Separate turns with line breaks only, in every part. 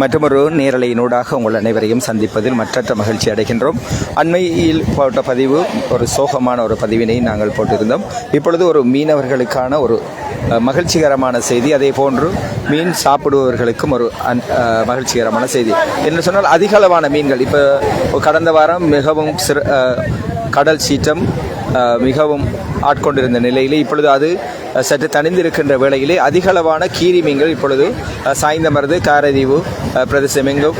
மற்றொரு நேரலையினூடாக உங்கள் அனைவரையும் சந்திப்பதில் மற்றற்ற மகிழ்ச்சி அடைகின்றோம். அண்மையில் போட்ட பதிவு ஒரு சோகமான ஒரு பதிவினை நாங்கள் போட்டிருந்தோம். இப்பொழுது ஒரு மீனவர்களுக்கான ஒரு மகிழ்ச்சிகரமான செய்தி. அதே போன்று மீன் சாப்பிடுபவர்களுக்கும் ஒரு மகிழ்ச்சிகரமான செய்தி. என்று சொன்னால் அதிக அளவான மீன்கள். இப்போ கடந்த வாரம் மிகவும் சிற கடல் சீற்றம் மிகவும் ஆட்கொண்டிருந்த நிலையிலே இப்பொழுது அது சற்று தணிந்திருக்கின்ற வேளையிலே அதிகளவான கீரி மீன்கள் இப்பொழுது அஹ், சாய்ந்தமருது காரதீவு பிரதேசம் எங்கும்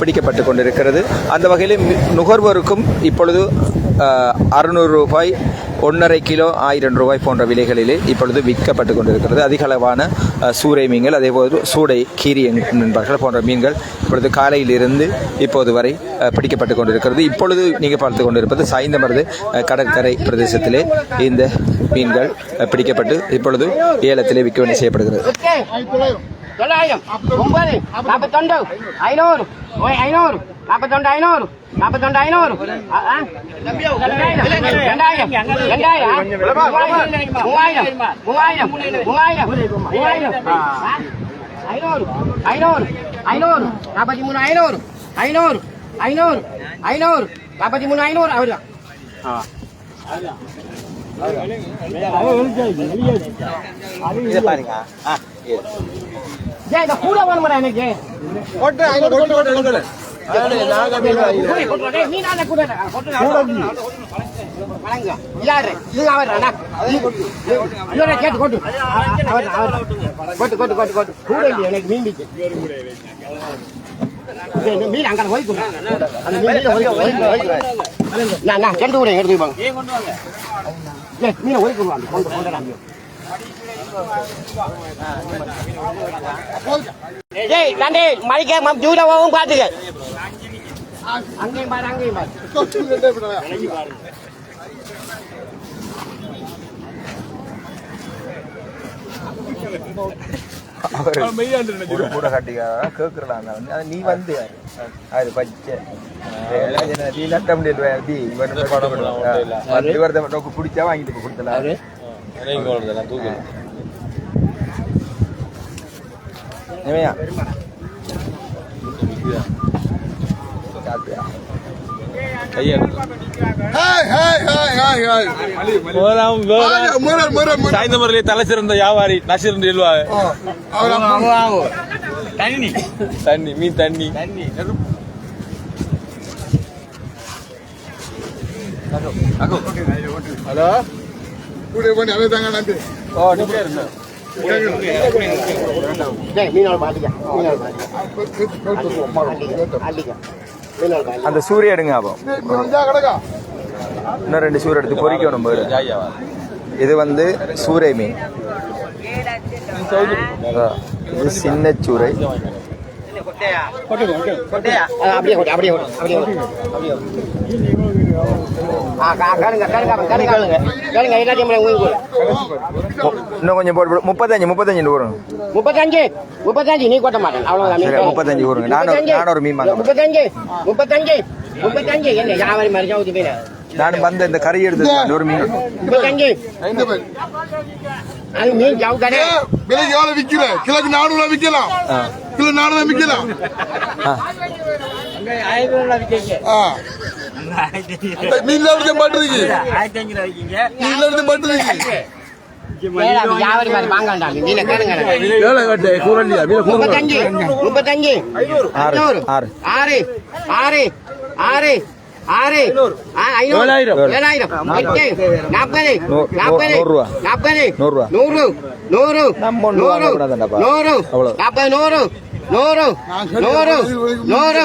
பிடிக்கப்பட்டு கொண்டிருக்கிறது. அந்த வகையில் மி- நுகர்வோருக்கும் இப்பொழுது அறுநூறு ரூபாய் ஒன்றரை கிலோ ஆயிரம் ரூபாய் போன்ற விலைகளிலே இப்பொழுது விற்கப்பட்டு கொண்டிருக்கிறது. அதிகளவான சூறை மீன்கள் அதேபோல் சூடை கீரி என்பார்கள் போன்ற மீன்கள் இப்பொழுது காலையிலிருந்து இப்போது வரை பிடிக்கப்பட்டு கொண்டிருக்கிறது. இப்பொழுது நீங்கள் பார்த்து கொண்டிருப்பது சாய்ந்தமரது கடற்கரை பிரதேசத்திலே இந்த மீன்கள் பிடிக்கப்பட்டு இப்பொழுது ஏலத்திலே விற்பனை செய்யப்படுகிறது.
தொள்ளாயிரம் ஒன்பது நாற்பத்தொண்டு ஐநூறு ஓய் ஐநூறு நாற்பத்தொண்டு ஐநூறு நாற்பத்தொண்டு ஐநூறு ஆ, ஆ. ரெண்டாயிரம் ரெண்டாயிரம் ரெண்டாயிரம் மூவாயிரம் மூவாயிரம் மூவாயிரம் மூவாயிரம் ஆ. ஐநூறு ஐநூறு ஐநூறு நாற்பத்தி மூணு ஐநூறு ஐநூறு ஐநூறு ஐநூறு நாற்பத்தி மூணு ஐநூறு அவரு ஜே இந்த கூட வேணுமாடா எனக்கு. மீனால கூட வணங்க. யாரு இது அவர் அண்ணா இவரை கேட்டு கொட்டு. அவர் அவர் கொட்டு கொட்டு கொட்டு கொட்டு. கூட இல்லையா எனக்கு மீன் அங்கே போய் கொடு. அந்த மீன் எடுத்து வாங்க. மீனை ஒய் ஏய் தண்டே மணிக்க மம் ஜூடாவும் பாத்துக்க அங்கேயும் பாரு அங்கேயும் பாரு
கூட காட்டிக்காரன் கேட்கலாம் வந்து அது நீ வந்து அது பச்சை நீ நட்ட முடியாது இவன் வந்து வரத பிடிச்சா வாங்கிட்டு கொடுத்தலாம் இவையா சாப்பிட்டியா
சாய்ந்தமரிலே தலை சிறந்த வியாபாரி நசிரன் சொல்லுவாங்க. தண்ணி. மீன் தண்ணி.
ஹலோ கூட பண்ணி அதே தாங்க நன்றி
மீனோட பாத்துக்க மீனோட
அந்த சூரிய எடுங்க அப்போ. இன்னும் ரெண்டு சூரிய எடுத்து பொறிக்கணும் போயிடு இது வந்து சூறை மீன். இது சின்ன
அது அப்படியே அப்படியே அப்படியே அப்படியே.
இன்னும் கொஞ்சம் போட்டு போடு. முப்பத்தஞ்சு முப்பத்தஞ்சு வரும்
முப்பத்தஞ்சு முப்பத்தஞ்சு நீ கொட்ட மாட்டேன் அவ்வளவுதான்
முப்பத்தஞ்சு வருங்க. நானூறு-. நானூறு மீன் வாங்க.
முப்பத்தஞ்சு முப்பத்தஞ்சு முப்பத்தஞ்சு என்ன வியாபாரி மாதிரி ஊத்தி மீன்
நான் வந்து இந்த கறி எடுத்து ஒரு மீன்
முப்பத்தஞ்சு
இந்த பேர்
அது மீன் ஜவு கடை
விலை எவ்வளவு விக்கிற கிலோக்கு நானூறு விக்கலாம் நானூறு விக்கலாம்
ஆ.
ஆ. நீல இருந்து பட்டுருக்கு நீல இருந்து
கேளுங்க முப்பத்தஞ்சு. முப்பத்தஞ்சு.
ஆறு,
ஐநூறு.
ஆறு.
ஆறு. ஆறு. ஆறு. ஆறு. ஆ, ஐநூறு.
ஏழாயிரம்.
ஏழாயிரம். எட்டு. நாற்பது.
நூ-
நாற்பது.
நூறு.
நாற்பது.
நூறு.
நூறு. நூறு. நாற்பது. நூறு. நூறு நூறு நூறு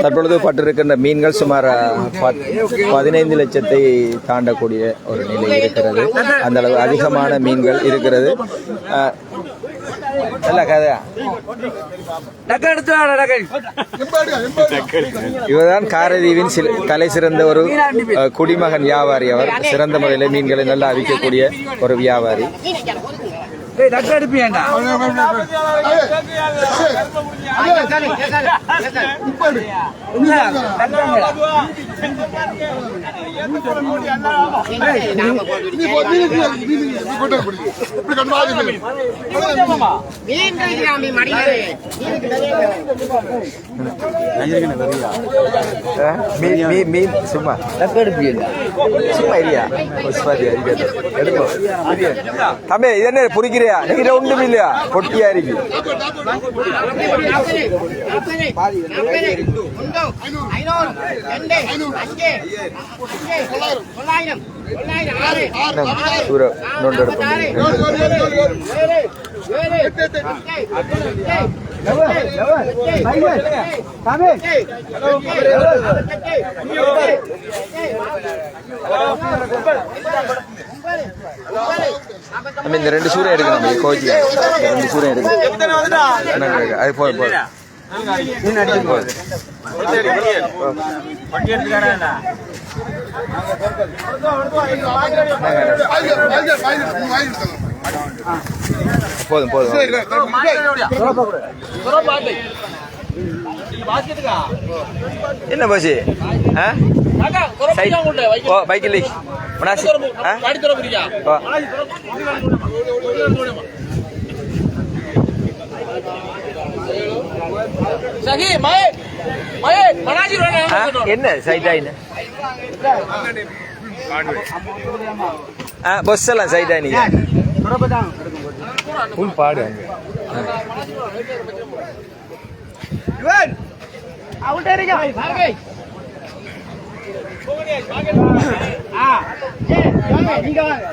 தற்பொழுது பட்டிருக்கின்ற மீன்கள் சுமார் பத்- பதினைந்து லட்சத்தை தாண்டக்கூடிய ஒரு நிலை இருக்கிறது. அந்த அளவு அதிகமான மீன்கள் இருக்கிறது. நல்ல கதையா இவர்தான் காரதீவின் சில- தலை சிறந்த ஒரு அஹ், குடிமகன் வியாபாரி அவர் சிறந்த முறையில் மீன்களை நல்லா விற்கக்கூடிய ஒரு வியாபாரி
நீ போ, அடிப்பியாண்டா
மீன்
சும்மா இல்லையா தம்பி இது என்ன புரிக்கிறியா நீங்க ஒன்றும் இல்லையா பொட்டியா இருக்கு
நாற்பது,
நம்ம இந்த ரெண்டு சூரியன் எடுக்கணும் நம்ம கோச்சி ரெண்டு சூரியன் எடுக்கணும்? அது போதும் போதும் மீன் அடிக்கும் போது போதும் போதும். என்ன பசி ஆ? பைக்கில் மனாசி. ஆ? ஓ ஆ, என்ன சைட் ஆயின்னு ஆ பஸ் எல்லாம் சைட் ஆயினீங்க புல் பாடு அங்க. டிக்டாக்